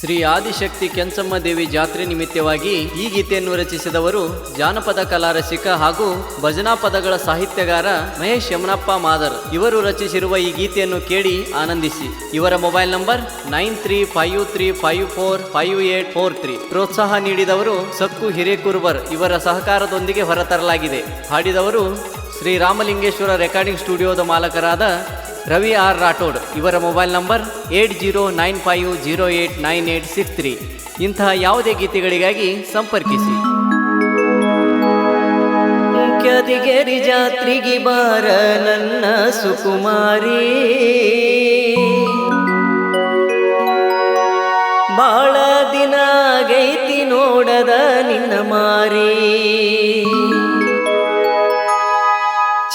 ಶ್ರೀ ಆದಿಶಕ್ತಿ ಕೆಂಚಮ್ಮ ದೇವಿ ಜಾತ್ರೆ ನಿಮಿತ್ತವಾಗಿ ಈ ಗೀತೆಯನ್ನು ರಚಿಸಿದವರು ಜಾನಪದ ಕಲಾ ರಸಿಕ ಹಾಗೂ ಭಜನಾ ಪದಗಳ ಸಾಹಿತ್ಯಗಾರ ಮಹೇಶ್ ಯಮನಪ್ಪ ಮಾದರ್. ಇವರು ರಚಿಸಿರುವ ಈ ಗೀತೆಯನ್ನು ಕೇಳಿ ಆನಂದಿಸಿ. ಇವರ mobile number nine three five three five four five eight four three. ಪ್ರೋತ್ಸಾಹ ನೀಡಿದವರು ಸಕ್ಕು ಹಿರೇಕುರ್ಬರ್ ಇವರ ಸಹಕಾರದೊಂದಿಗೆ ಹೊರತರಲಾಗಿದೆ. ಹಾಡಿದವರು ಶ್ರೀ ರಾಮಲಿಂಗೇಶ್ವರ ರೆಕಾರ್ಡಿಂಗ್ ಸ್ಟುಡಿಯೋದ ಮಾಲಕರಾದ ರವಿ ಆರ್ ರಾಠೋಡ್. ಇವರ mobile number eight zero nine five zero eight nine eight six three. ಇಂತಹ ಯಾವುದೇ ಗೀತೆಗಳಿಗಾಗಿ ಸಂಪರ್ಕಿಸಿ. ಕದಿಗೆರಿ ಜಾತ್ರೆಗೆ ಬಾರ ನನ್ನ ಸುಕುಮಾರಿ. ಬಾಳ ದಿನ ಗೈತಿ ನೋಡದ ನಿನ್ನ ಮಾರಿ.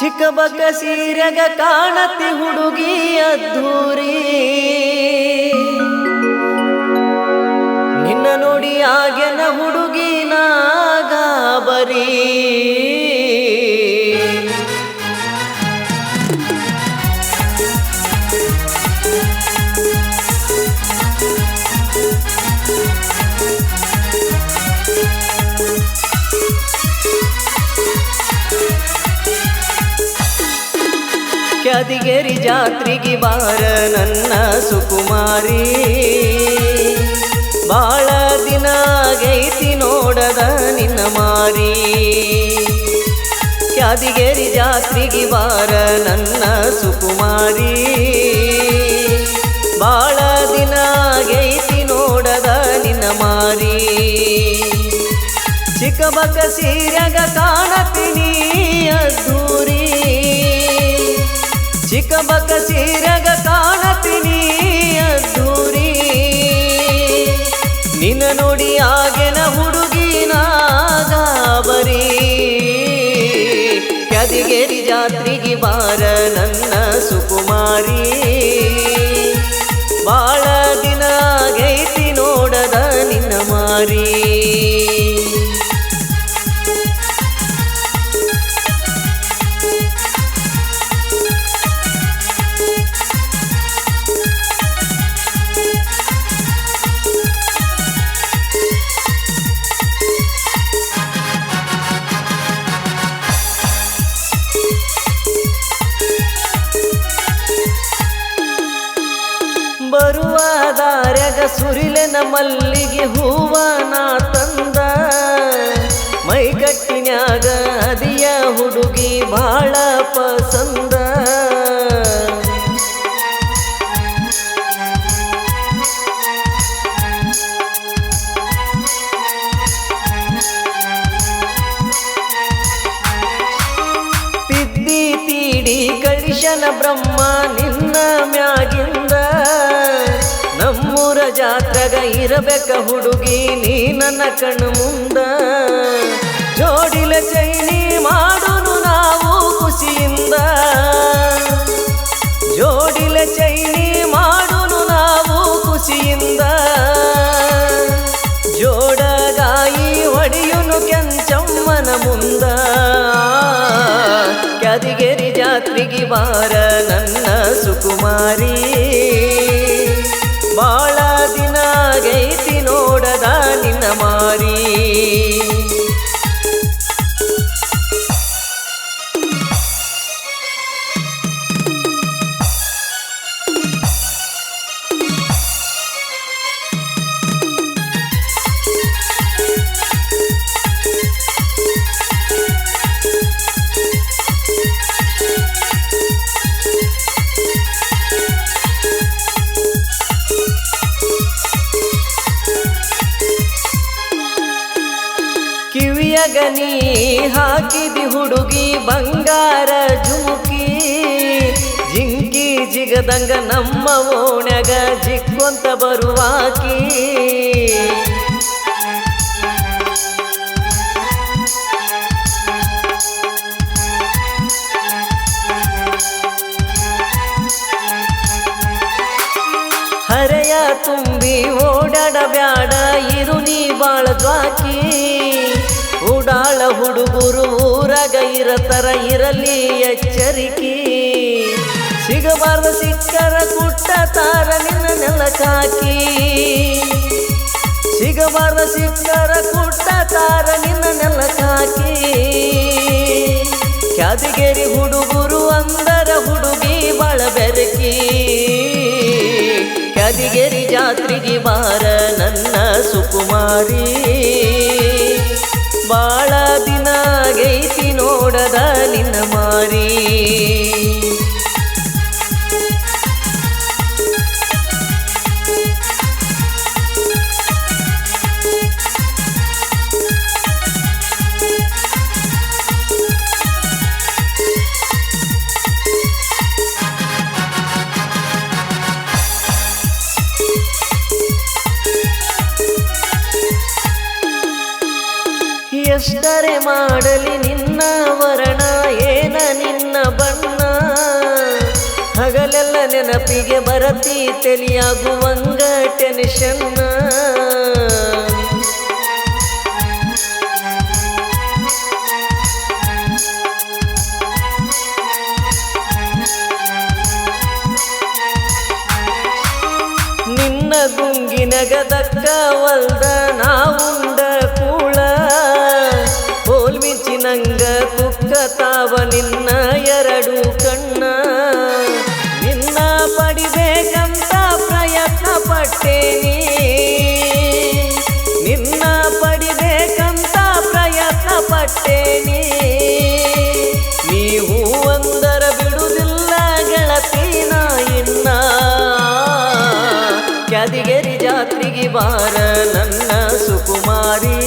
ಚಿಕ್ಕಬಕ್ಕ ಸೀರೆಗ ಕಾಣತಿ ಹುಡುಗಿ ಅದ್ದೂರಿ ಕ್ಯಾದಿಗೇರಿ ಜಾತ್ರಿಗೆ ಬಾರ ನನ್ನ ಸುಕುಮಾರಿ. ಬಾಳ ದಿನ ಗೈತಿ ನೋಡದ ನಿನ್ನ ಮಾರಿ. ಕ್ಯಾದಿಗೇರಿ ಜಾತ್ರೆಗೆ ಬಾರ ನನ್ನ ಸುಕುಮಾರಿ. ಬಾಳ ದಿನ ಗೈತಿ ನೋಡದ ನಿನ್ನ ಮಾರಿ. ಚಿಕ್ಕಬಕ್ಕ ಸೀರೆಗ ಕಾಣತೀನಿ ಅದ್ದೂರಿ ಚಿಕ್ಕಬಕ್ಕ ಸೀರಗ ಕಾಣತೀನಿ ಅದ್ದೂರಿ. ನಿನ್ನ ನೋಡಿ ಆಗೇನ ಹುಡುಗಿನ ಕದಿಗೇರಿ ಜಾತ್ರೆಗೆ ಬಾರ ನನ್ನ ಸುಕುಮಾರಿ. ಬಾಳ ದಿನ ಗೈತಿ ನೋಡದ ನಿನ್ನ ಮಾರಿ. ಬರುವ ದಾರ್ಯಾಗ ಸುರಿಲೆನ ಮಲ್ಲಿಗೆ ಹೂವ ನಾ ತಂದ. ಮೈಗಟ್ಟಿನ್ಯಾಗ ಅದಿಯ ಹುಡುಗಿ ಬಾಳ ಪಸಂದ. ತಿದ್ದಿ ತೀಡಿ ಕಳಿಶನ ಬ್ರಹ್ಮ ಜಾತ್ರೆಗ ಇರಬೇಕ ಹುಡುಗಿ, ನೀ ನನ್ನ ಕಣ್ಣು ಮುಂದ. ಜೋಡಿಲ ಚೈನಿ ಮಾಡೋನು ನಾವು ಖುಷಿಯಿಂದ. ಜೋಡಿಲ ಚೈನಿ ಮಾಡೋನು ನಾವು ಖುಷಿಯಿಂದ. ಜೋಡಗಾಯಿ ಹೊಡೆಯುನು ಕೆಂಚಮ್ಮನ ಮುಂದ. ಕ್ಯಾದಿಗೇರಿ ಜಾತ್ರೆಗೆ ಬಾರ ನನ್ನ ಸುಕುಮಾರಿ. ನೀ ಹಾಕಿದಿ ಹುಡುಗಿ ಬಂಗಾರ ಜುಮುಕಿ. ಜಿಂಕಿ ಜಿಗದಂಗ ನಮ್ಮ ಓಣ್ಯಾಗ ಜಿಕ್ಕೊಂತ ಬರುವಾಕಿ. ತುಂಬಿ ಓಡಾಡ ಬ್ಯಾಡ ಇರು ನೀ ಬಾಳ ದ್ವಾಕಿ. ಹುಡುಗರು ಊರಾಗ ಇರತರ ಇರಲಿ ಎಚ್ಚರಿಕೆ. ಸಿಗಬಾರದು ಸಿಕ್ಕರ ಕುಟ್ಟ ತಾರ ನಿನ್ನ ನೆಲಕಾಕಿ. ಸಿಗಬಾರ್ದು ಸಿಕ್ಕರ ಕುಟ್ಟ ತಾರ ನಿನ್ನ ನೆಲಕಾಕಿ. ಕ್ಯಾದಿಗೇರಿ ಹುಡುಗರು ಅಂದರ ಹುಡುಗಿ ಬಳ ಬೆರಕಿ. ಕ್ಯಾದಿಗೇರಿ ಜಾತ್ರೆಗೆ ಬಾರ ನನ್ನ ಸುಕುಮಾರಿ. ಬಾಳ ದಿನ ಗೈತಿ ನೋಡದ ನಿನ್ನ ಮಾರಿ. ಎಷ್ಟರೆ ಮಾಡಲಿ ನಿನ್ನ ವರ್ಣ ಏನ ನಿನ್ನ ಬಣ್ಣ? ಹಗಲೆಲ್ಲ ನೆನಪಿಗೆ ಬರತಿ ತೆಲಿಯಾಗುವಂಗ ಟೆನ್ಷನ್ನ ನಂಗ ತಾವ ನಿನ್ನ ಎರಡು ಕಣ್ಣ. ನಿನ್ನ ಪಡಿಬೇಕಂತ ಪ್ರಯತ್ನ ಪಟ್ಟೇನಿ ನಿನ್ನ ಪಡಿಬೇಕಂತ ಪ್ರಯತ್ನ ಪಟ್ಟೇನಿ ನೀವು ಒಂದರ ಬಿಡುವುದಿಲ್ಲ ಗೆಳತೀನ ಇನ್ನ ಕ್ಯಾದಿಗೆರಿ ಜಾತ್ರೆಗೆ ಬಾರ ನನ್ನ ಸುಕುಮಾರಿ.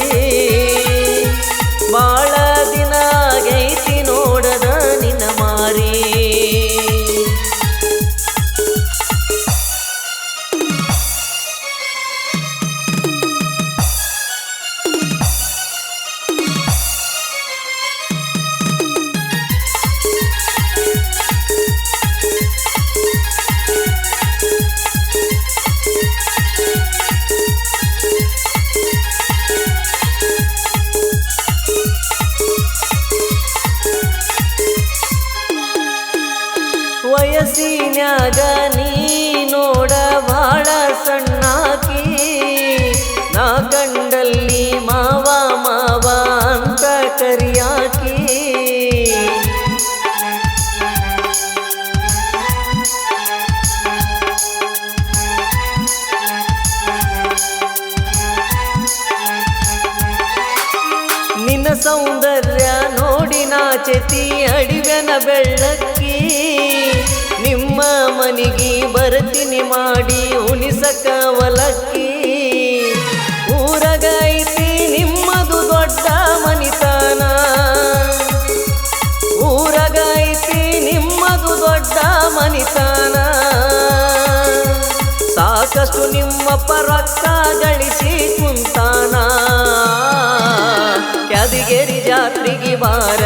ವಯಸ್ಸಿನ್ಯಾಗ ನೀ ನೋಡ ಬಾಳ ಸಣ್ಣಾಕಿ. ನಾ ಕಂಡಲ್ಲಿ ಮಾವ ಮಾವ ಅಂತ ಕರಿಯಾಕಿ. ನಿನ್ನ ಸೌಂದರ್ಯ ನೋಡಿ ನಾಚೆತಿ ಅಡಿವೆನ ಬೆಳ್ಳಕ್ಕಿ. ನಿಮ್ಮ ಮನೆಗೆ ಬರ್ತೀನಿ ಮಾಡಿ ಉಣಿಸಕ ಒಲಕ್ಕಿ. ಊರಗ ಐತಿ ನಿಮ್ಮದು ದೊಡ್ಡ ಮನಿತನ. ಊರಗ ಐತಿ ನಿಮ್ಮದು ದೊಡ್ಡ ಮನಿತನ. ಸಾಕಷ್ಟು ನಿಮ್ಮ ಪರಕ್ಕ ಗಳಿಸಿ ಕುಂತಾನ. ಕ್ಯಾದಿಗೇರಿ ಜಾತ್ರೆಗೆ ಬಾರ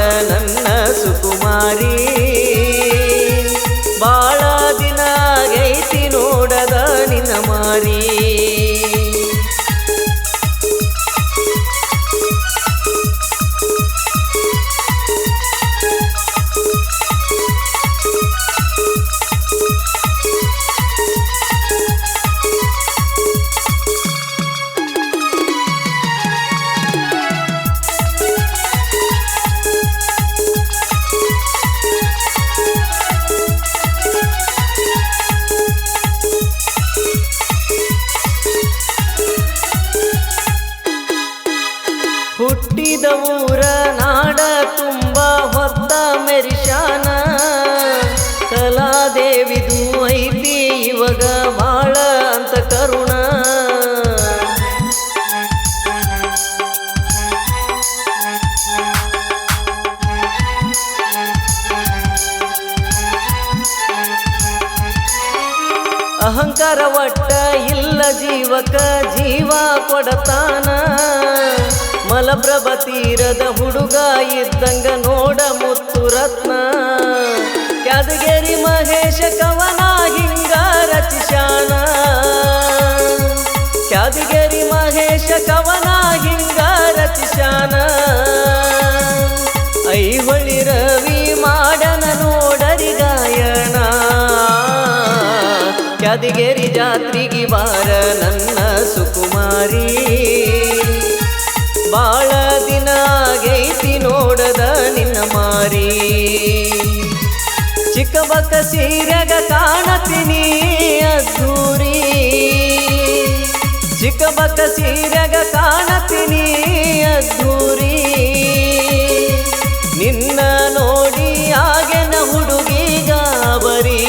ಊರ ನಾಡ ತುಂಬ ಹೊತ್ತ ಮೆರಿಶಾನ. ಕಲಾದೇವಿದು ಐತಿ ಇವಾಗ ಬಾಳ ಅಂತ ಕರುಣ. ಅಹಂಕಾರ ಒಟ್ಟ ಇಲ್ಲ ಜೀವಕ ಜೀವ ಕೊಡತಾನ. ಮಲಪ್ರಭ ತೀರದ ಹುಡುಗ ಇದ್ದಂಗ ನೋಡ ಮುತ್ತು ರತ್ನ. ಕ್ಯಾದಗೇರಿ ಮಹೇಶ ಕವನ ಹಿಂಗ ರಚಿಶಾನ ಕ್ಯಾದಗೇರಿ ಮಹೇಶ ಕವನ ಹಿಂಗ ರಚಿಶಾನ ಐಹೊಳಿ ರವಿ ಮಾಡನ ನೋಡರಿ ಗಾಯಣ ಕ್ಯಾದಗೇರಿ ಜಾತ್ರೆಗೆ ಬಾರ ನನ್ನ ಸುಕುಮಾರಿ. ಬಾಳ ದಿನಾಗೈತಿ ನೋಡದ ನಿನ್ನ ಮಾರಿ. ಚಿಕ್ಕಬಕ್ಕ ಸೀರೆಗ ಕಾಣತೀನಿ ಅದ್ದೂರಿ ಚಿಕ್ಕಬಕ್ಕ ಸೀರೆಗ ಕಾಣತೀನಿ ಅದ್ದೂರಿ ನಿನ್ನ ನೋಡಿ ಆಗನ ಹುಡುಗಿಗ ಬರೀ.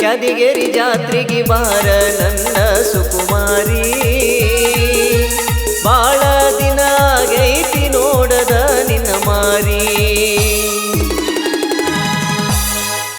ಕದಿಗೆರಿ ಜಾತ್ರೆಗೆ ಬಾರ ನನ್ನ ಸುಕುಮಾರಿ. ಬಾಳ ದಿನ ಆಗೈತಿ ನೋಡದ ನಿನ್ನ ಮಾರಿ.